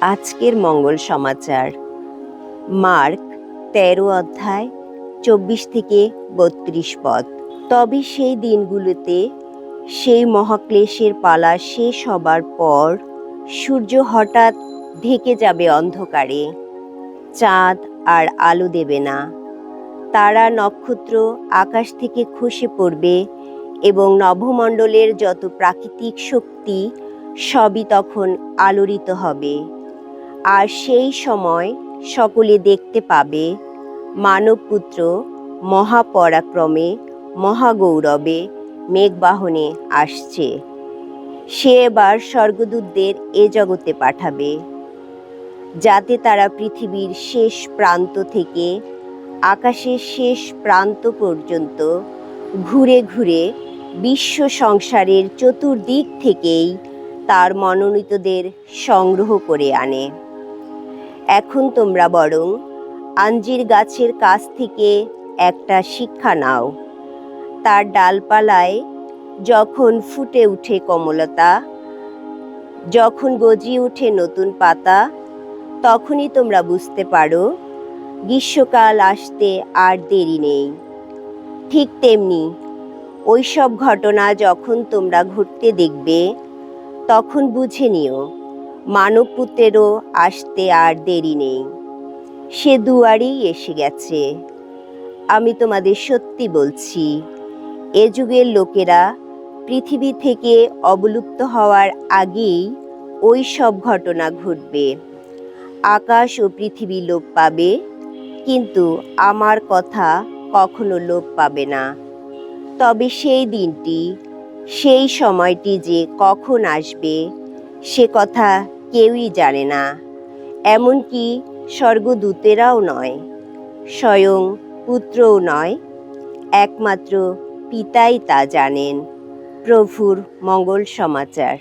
আজকের মঙ্গল সমাচার। মার্ক, তেরো অধ্যায়, চব্বিশ থেকে বত্রিশ পদ। তবে সেই দিনগুলোতে সেই মহাক্লেশের পালা শেষ হবার পর সূর্য হঠাৎ ঢেকে যাবে অন্ধকারে। চাঁদ আর আলো দেবে না। তারা নক্ষত্র আকাশ থেকে খসে পড়বে এবং নভমণ্ডলের যত প্রাকৃতিক শক্তি সবই তখন আলোড়িত হবে। আর সেই সময় সকলে দেখতে পাবে মানবপুত্র মহাপরাক্রমে, মহাগৌরবে মেঘবাহনে আসছে। সে এবার স্বর্গদূতদের এ জগতে পাঠাবে, যাতে তারা পৃথিবীর শেষ প্রান্ত থেকে আকাশের শেষ প্রান্ত পর্যন্ত ঘুরে ঘুরে বিশ্ব সংসারের চতুর্দিক থেকেই তার মনোনীতদের সংগ্রহ করে আনে। এখন তোমরা বরং আঞ্জির গাছের কাছ থেকে একটা শিক্ষা নাও। তার ডালপালায় যখন ফুটে উঠে কমলতা, যখন গজিয়ে উঠে নতুন পাতা, তখনই তোমরা বুঝতে পারো, গ্রীষ্মকাল আসতে আর দেরি নেই। ঠিক তেমনি ওই সব ঘটনা যখন তোমরা ঘটতে দেখবে, তখন বুঝে নিও মানবপুত্রেরও আসতে আর দেরি নেই। সে দুয়ারেই এসে গেছে। আমি তোমাদের সত্যি বলছি, এ যুগের লোকেরা পৃথিবী থেকে অবলুপ্ত হওয়ার আগেই ওই সব ঘটনা ঘটবে। আকাশ ও পৃথিবী লোপ পাবে, কিন্তু আমার কথা কখনো লোপ পাবে না। তবে সেই দিনটি, সেই সময়টি যে কখন আসবে, সে কথা কেউই জানে না, এমনকি স্বর্গদূতেরাও নয়, স্বয়ং পুত্রও নয়, একমাত্র পিতাই তা জানেন। প্রভুর মঙ্গল সমাচার।